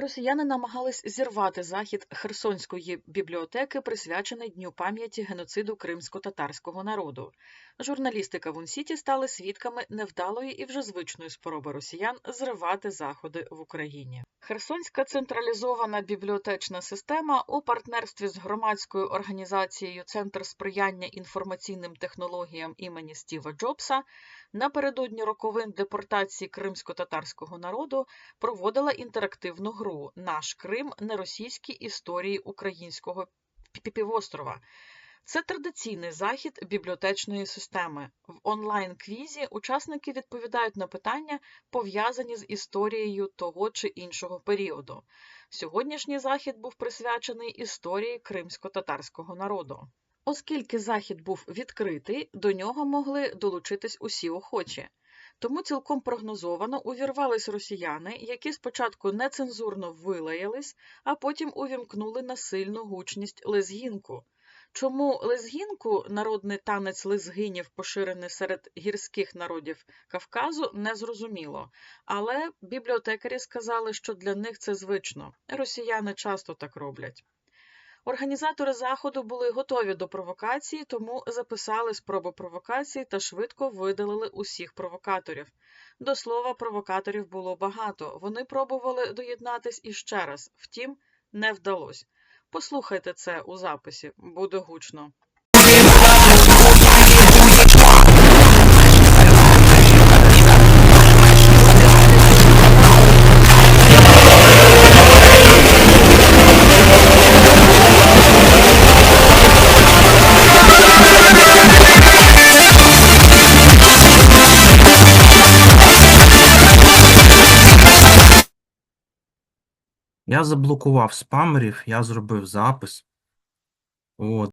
Росіяни намагались зірвати захід Херсонської бібліотеки, присвячений Дню пам'яті геноциду кримсько-татарського народу. Журналісти Кавун-Сіті стали свідками невдалої і вже звичної спроби росіян зривати заходи в Україні. Херсонська централізована бібліотечна система у партнерстві з громадською організацією Центр сприяння інформаційним технологіям імені Стіва Джобса напередодні роковин депортації кримсько-татарського народу проводила інтерактивну гру Наш Крим неросійські історії українського пі- півострова. Це традиційний захід бібліотечної системи. В онлайн-квізі учасники відповідають на питання, пов'язані з історією того чи іншого періоду. Сьогоднішній захід був присвячений історії кримсько-татарського народу. Оскільки захід був відкритий, до нього могли долучитись усі охочі. Тому цілком прогнозовано увірвались росіяни, які спочатку нецензурно вилаялись, а потім увімкнули на сильну гучність лезгінку. Чому лезгінку, народний танець лезгинів, поширений серед гірських народів Кавказу, не зрозуміло. Але бібліотекарі сказали, що для них це звично. Росіяни часто так роблять. Організатори заходу були готові до провокації, тому записали спроби провокації та швидко видалили усіх провокаторів. До слова, провокаторів було багато. Вони пробували доєднатись іще раз, втім, не вдалося. Послухайте це у записі, буде гучно. Я заблокував спамерів, я зробив запис. От.